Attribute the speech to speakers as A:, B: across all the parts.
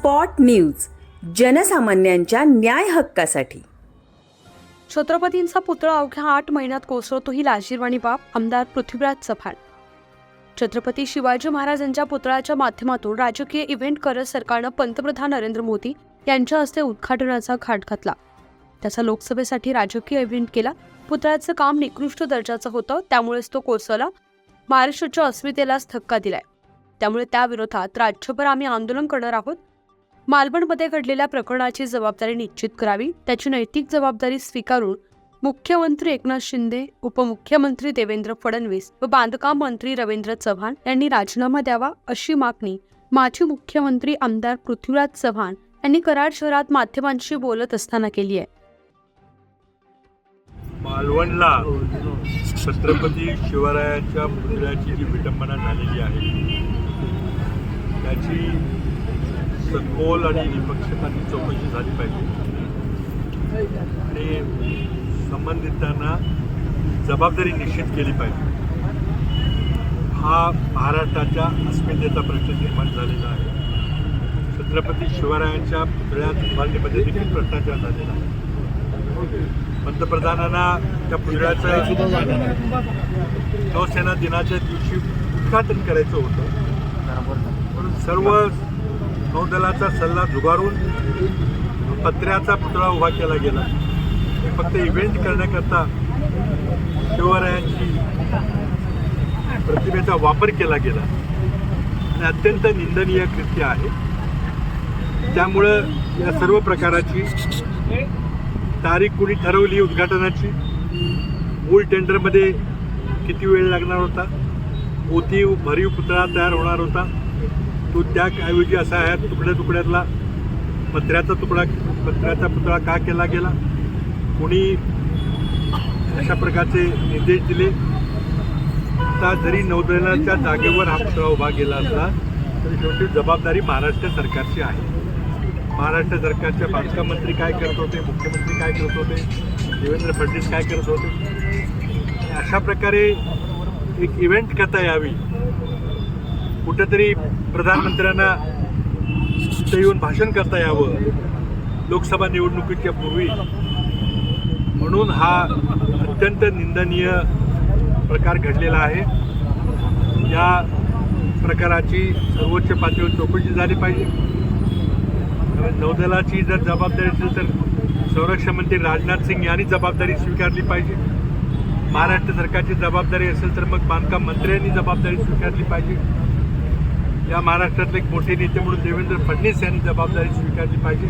A: Spot news जनसामान्यांच्या न्याय हक्कासाठी.
B: छत्रपतींचा पुतळा अवघ्या आठ महिन्यात कोसळतो ही लाजीरवाणी बाब आमदार पृथ्वीराज चव्हाण. छत्रपती शिवाजी महाराजांच्या पुतळ्याच्या माध्यमातून राजकीय इव्हेंट करत सरकारनं पंतप्रधान नरेंद्र मोदी यांच्या हस्ते उद्घाटनाचा घाट घातला. त्याचा लोकसभेसाठी राजकीय इव्हेंट केला. पुतळ्याचं काम निकृष्ट दर्जाचं होतं त्यामुळेच तो कोसळला. महाराष्ट्राच्या अस्मितेलाच धक्का दिलाय. त्यामुळे त्याविरोधात राज्यभर आम्ही आंदोलन करणार आहोत. मालवणमध्ये घडलेल्या प्रकरणाची जबाबदारी निश्चित करावी त्याची नैतिक जबाबदारी स्वीकारून मुख्यमंत्री एकनाथ शिंदे उपमुख्यमंत्री देवेंद्र फडणवीस व बांधकाम मंत्री रवींद्र चव्हाण यांनी राजीनामा द्यावा अशी मागणी माजी मुख्यमंत्री आमदार पृथ्वीराज चव्हाण यांनी कराड शहरात माध्यमांशी बोलत असताना केली आहे.
C: मालवणला छत्रपती शिवरायांच्या पुतळ्याची जी विटंबना झालेली आहे त्याची सखोल आणि निपक्षपाती चौकशी झाली पाहिजे. आणि संबंधितांना जबाबदारी निश्चित केली पाहिजे. हा महाराष्ट्राच्या अस्मितेचा प्रश्न निर्माण झालेला आहे. छत्रपती शिवरायांच्या पुतळ्यात उभारणीमध्ये देखील भ्रष्टाचार झालेला आहे. पंतप्रधानांना त्या पुतळ्याचं नौसेना दिनाच्या दिवशी उद्घाटन करायचं होतं. म्हणून सर्व नौदलाचा सल्ला जुगारून पत्र्याचा पुतळा उभा केला गेला. फक्त इव्हेंट करण्याकरता शिवरायांची प्रतिमेचा वापर केला गेला. आणि अत्यंत निंदनीय कृत्य आहे. त्यामुळं या सर्व प्रकाराची तारीख कुणी ठरवली उद्घाटनाची? मूळ टेंडरमध्ये किती वेळ लागणार होता? ओतीव भरीव पुतळा तयार होणार होता? तो त्याऐवजी असा ह्या तुकड्या तुकड्यातला पत्र्याचा तुकडा पत्र्याचा पुतळा का केला गेला? कोणी अशा प्रकारचे निर्देश दिले? आता जरी नौदलाच्या जागेवर हा पुतळा उभा गेला असला तरी शेवटी जबाबदारी महाराष्ट्र सरकारची आहे. महाराष्ट्र सरकारच्या बांधकाम मंत्री काय करत होते? मुख्यमंत्री काय करत होते? देवेंद्र फडणवीस काय करत होते? अशा प्रकारे एक इव्हेंट करता यावी. कुठेतरी प्रधानमंत्र्यांना तिथे येऊन भाषण करता यावं. लोकसभा निवडणुकीच्या पूर्वी. म्हणून हा अत्यंत निंदनीय प्रकार घडलेला आहे. या प्रकाराची सर्वोच्च पातळीवर चौकशी झाली पाहिजे. नौदलाची जर जबाबदारी असेल तर संरक्षण मंत्री राजनाथ सिंग यांनी जबाबदारी स्वीकारली पाहिजे. महाराष्ट्र सरकारची जबाबदारी असेल तर मग बांधकाम मंत्र्यांनी जबाबदारी स्वीकारली पाहिजे. या महाराष्ट्रातले एक मोठे नेते म्हणून देवेंद्र फडणवीस यांनी जबाबदारी स्वीकारली पाहिजे.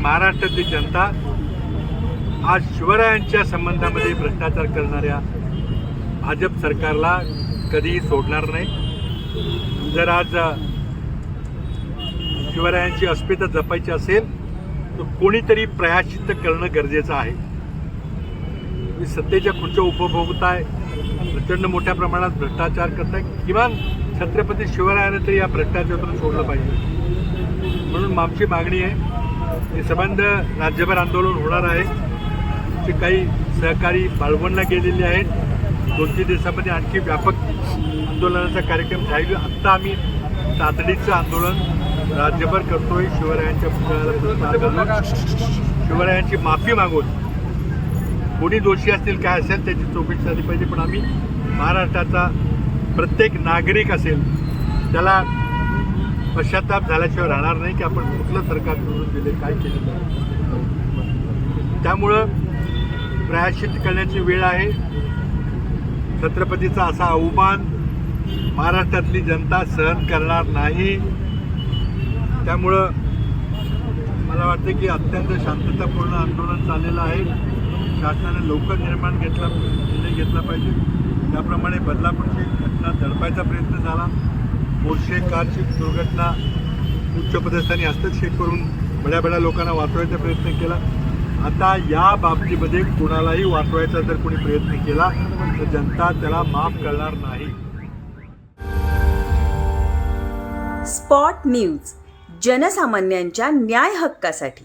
C: महाराष्ट्रातली जनता आज शिवरायांच्या संबंधामध्ये भ्रष्टाचार करणाऱ्या भाजप सरकारला कधीही सोडणार नाही. जर आज शिवरायांची अस्मिता जपायची असेल तर कोणीतरी प्रयाशित करणं गरजेचं आहे. मी सत्तेच्या खुर्च्या उपभोगताय प्रचंड मोठ्या प्रमाणात भ्रष्टाचार करताय. किमान छत्रपती शिवरायानं तरी या भ्रष्टाचारातून सोडलं पाहिजे. म्हणून आमची मागणी आहे. की संबंध राज्यभर आंदोलन होणार आहे. ते काही सहकारी बाळवणला गेलेले आहेत. दोन तीन दिवसामध्ये आणखी व्यापक आंदोलनाचा कार्यक्रम राहील आत्ता आम्ही तातडीचं आंदोलन राज्यभर करतोय. शिवरायांच्या पुतळ्याला शिवरायांची माफी मागून कोणी दोषी असतील काय असेल त्याची चौकशी झाली पाहिजे. पण आम्ही महाराष्ट्राचा प्रत्येक नागरिक असेल त्याला पश्चाताप झाल्याशिवाय राहणार नाही की आपण कुठलं सरकार निवडून दिले काय केलं त्यामुळं प्रायश्चित करण्याची वेळ आहे. छत्रपतीचा असा अवमान महाराष्ट्रातली जनता सहन करणार नाही. त्यामुळं मला वाटतं की अत्यंत शांततापूर्ण आंदोलन चाललेलं आहे. शासनाने लवकर निर्माण घेतला निर्णय घेतला पाहिजे. त्याप्रमाणे बदलापूरची घटना दडपायचा प्रयत्न झाला. मोर्शे कारची दुर्घटना उच्चपदस्थानी हस्तक्षेप करून बड्या बड्या लोकांना वाचवायचा प्रयत्न केला. आता या बाबतीमध्ये कुणालाही वाचवायचा जर कोणी प्रयत्न केला तर जनता त्याला माफ करणार नाही.
A: स्पॉट न्यूज जनसामान्यांच्या न्याय हक्कासाठी.